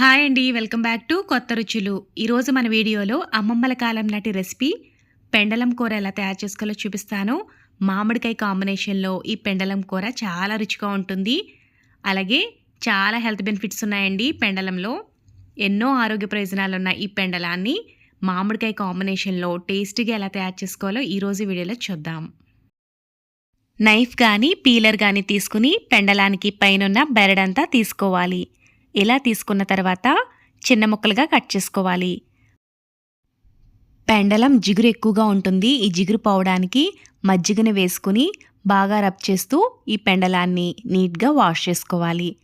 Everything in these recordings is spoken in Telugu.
హాయ్ అండి వెల్కమ్ బ్యాక్ టు కొత్త రుచులు. ఈరోజు మన వీడియోలో అమ్మమ్మల కాలం నాటి రెసిపీ పెండలం కూర ఎలా తయారు చేసుకోవాలో చూపిస్తాను. మామిడికాయ కాంబినేషన్లో ఈ పెండలం కూర చాలా రుచిగా ఉంటుంది. అలాగే చాలా హెల్త్ బెనిఫిట్స్ ఉన్నాయండి పెండలంలో. ఎన్నో ఆరోగ్య ప్రయోజనాలు ఉన్న ఈ పెండలాన్ని మామిడికాయ కాంబినేషన్లో టేస్టీగా ఎలా తయారు చేసుకోవాలో ఈరోజు వీడియోలో చూద్దాం. నైఫ్ కానీ పీలర్ కానీ తీసుకుని పెండలానికి పైనున్న బెరడంతా తీసుకోవాలి. ఇలా తీసుకున్న తర్వాత చిన్న ముక్కలుగా కట్ చేసుకోవాలి. పెండలం జిగురు ఎక్కువగా ఉంటుంది. ఈ జిగురు పోవడానికి మజ్జిగని వేసుకుని బాగా రబ్ చేస్తూ ఈ పెండలాన్ని నీట్గా వాష్ చేసుకోవాలి.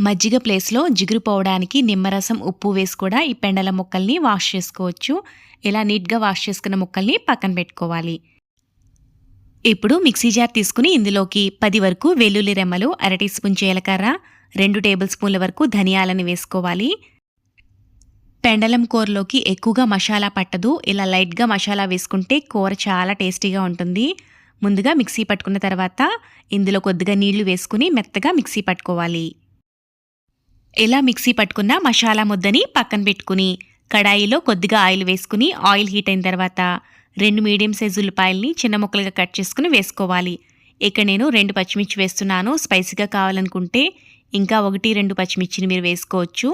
మజ్జిగ ప్లేస్లో జిగురు పోవడానికి నిమ్మరసం ఉప్పు వేసి కూడా ఈ పెండల ముక్కల్ని వాష్ చేసుకోవచ్చు. ఇలా నీట్గా వాష్ చేసుకున్న ముక్కల్ని పక్కన పెట్టుకోవాలి. ఇప్పుడు మిక్సీ జార్ తీసుకుని ఇందులోకి పది వరకు వెల్లుల్లి రెమ్మలు అరటి స్పూన్ జీలకర్ర రెండు టేబుల్ స్పూన్ల వరకు ధనియాలని వేసుకోవాలి. పెండలం కూరలోకి ఎక్కువగా మసాలా పట్టదు. ఇలా లైట్గా మసాలా వేసుకుంటే కూర చాలా టేస్టీగా ఉంటుంది. ముందుగా మిక్సీ పట్టుకున్న తర్వాత ఇందులో కొద్దిగా నీళ్ళు వేసుకుని మెత్తగా మిక్సీ పట్టుకోవాలి. ఇలా మిక్సీ పట్టుకున్న మసాలా ముద్దని పక్కన పెట్టుకుని కడాయిలో కొద్దిగా ఆయిల్ వేసుకుని ఆయిల్ హీట్ అయిన తర్వాత రెండు మీడియం సైజ్ ఉల్లిపాయల్ని చిన్న ముక్కలుగా కట్ చేసుకుని వేసుకోవాలి. ఇక్కడ నేను రెండు పచ్చిమిర్చి వేస్తున్నాను. స్పైసీగా కావాలనుకుంటే ఇంకా ఒకటి రెండు పచ్చిమిర్చిని మీరు వేసుకోవచ్చు.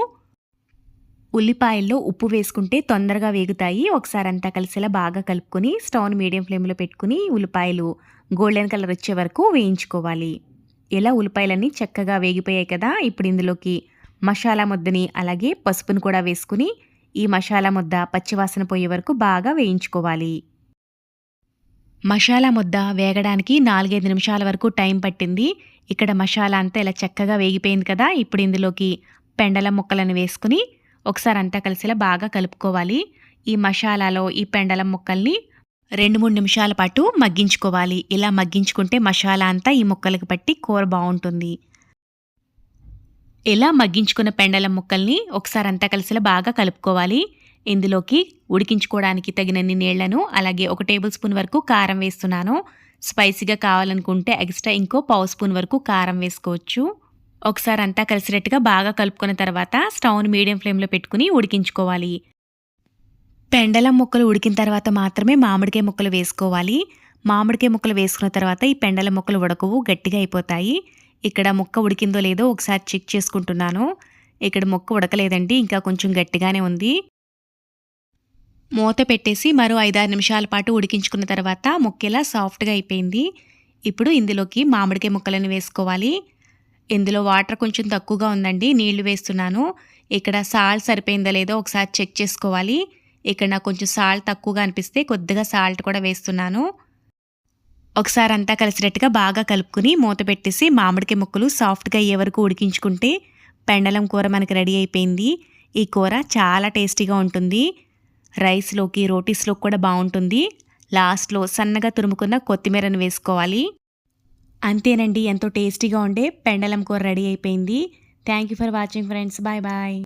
ఉల్లిపాయల్లో ఉప్పు వేసుకుంటే తొందరగా వేగుతాయి. ఒకసారి అంతా కలిసేలా బాగా కలుపుకొని స్టవ్ని మీడియం ఫ్లేమ్లో పెట్టుకుని ఉల్లిపాయలు గోల్డెన్ కలర్ వచ్చే వరకు వేయించుకోవాలి. ఇలా ఉల్లిపాయలన్నీ చక్కగా వేగిపోయాయి కదా ఇప్పుడు ఇందులోకి మసాలా ముద్దని అలాగే పసుపును కూడా వేసుకుని ఈ మసాలా ముద్ద పచ్చివాసన పోయే వరకు బాగా వేయించుకోవాలి. మసాలా ముద్ద వేగడానికి నాలుగైదు నిమిషాల వరకు టైం పట్టింది. ఇక్కడ మసాలా అంతా ఇలా చక్కగా వేగిపోయింది కదా ఇప్పుడు ఇందులోకి పెండల ముక్కలను వేసుకుని ఒకసారి అంతా కలిసిలా బాగా కలుపుకోవాలి. ఈ మసాలాలో ఈ పెండలం ముక్కల్ని రెండు మూడు నిమిషాల పాటు మగ్గించుకోవాలి. ఇలా మగ్గించుకుంటే మసాలా అంతా ఈ ముక్కలకు పట్టి కూర బాగుంటుంది. ఇలా మగ్గించుకున్న పెండలం ముక్కల్ని ఒకసారి అంతా కలిసిలా బాగా కలుపుకోవాలి. ఇందులోకి ఉడికించుకోవడానికి తగినన్ని నీళ్ళను అలాగే ఒక టేబుల్ స్పూన్ వరకు కారం వేస్తున్నాను. స్పైసీగా కావాలనుకుంటే ఎక్స్ట్రా ఇంకో పావు స్పూన్ వరకు కారం వేసుకోవచ్చు. ఒకసారి అంతా కలిసినట్టుగా బాగా కలుపుకున్న తర్వాత స్టవ్ని మీడియం ఫ్లేమ్లో పెట్టుకుని ఉడికించుకోవాలి. పెండలం ముక్కలు ఉడికిన తర్వాత మాత్రమే మామిడికాయ ముక్కలు వేసుకోవాలి. మామిడికాయ ముక్కలు వేసుకున్న తర్వాత ఈ పెండల ముక్కలు ఉడకవు గట్టిగా అయిపోతాయి. ఇక్కడ ముక్క ఉడికిందో లేదో ఒకసారి చెక్ చేసుకుంటున్నాను. ఇక్కడ ముక్క ఉడకలేదండి ఇంకా కొంచెం గట్టిగానే ఉంది. మూత పెట్టేసి మరో ఐదారు నిమిషాల పాటు ఉడికించుకున్న తర్వాత ముక్కేలా సాఫ్ట్గా అయిపోయింది. ఇప్పుడు ఇందులోకి మామిడికాయ ముక్కలను వేసుకోవాలి. ఇందులో వాటర్ కొంచెం తక్కువగా ఉందండి. నీళ్ళు వేస్తున్నాను. ఇక్కడ సాల్ట్ సరిపోయిందా లేదో ఒకసారి చెక్ చేసుకోవాలి. ఇక్కడ నాకు కొంచెం సాల్ట్ తక్కువగా అనిపిస్తే కొద్దిగా సాల్ట్ కూడా వేస్తున్నాను. ఒకసారి అంతా కలిసినట్టుగా బాగా కలుపుకుని మూత పెట్టేసి మామిడికాయ ముక్కలు సాఫ్ట్గా అయ్యే వరకు ఉడికించుకుంటే పెండలం కూర మనకి రెడీ అయిపోయింది. ఈ కూర చాలా టేస్టీగా ఉంటుంది. రైస్లోకి రోటీస్లోకి కూడా బాగుంటుంది లాస్ట్లో సన్నగా తురుముకున్న కొత్తిమీరను వేసుకోవాలి. అంతేనండి ఎంతో టేస్టీగా ఉండే పెండలం కూర రెడీ అయిపోయింది. Thank you for watching friends. Bye bye.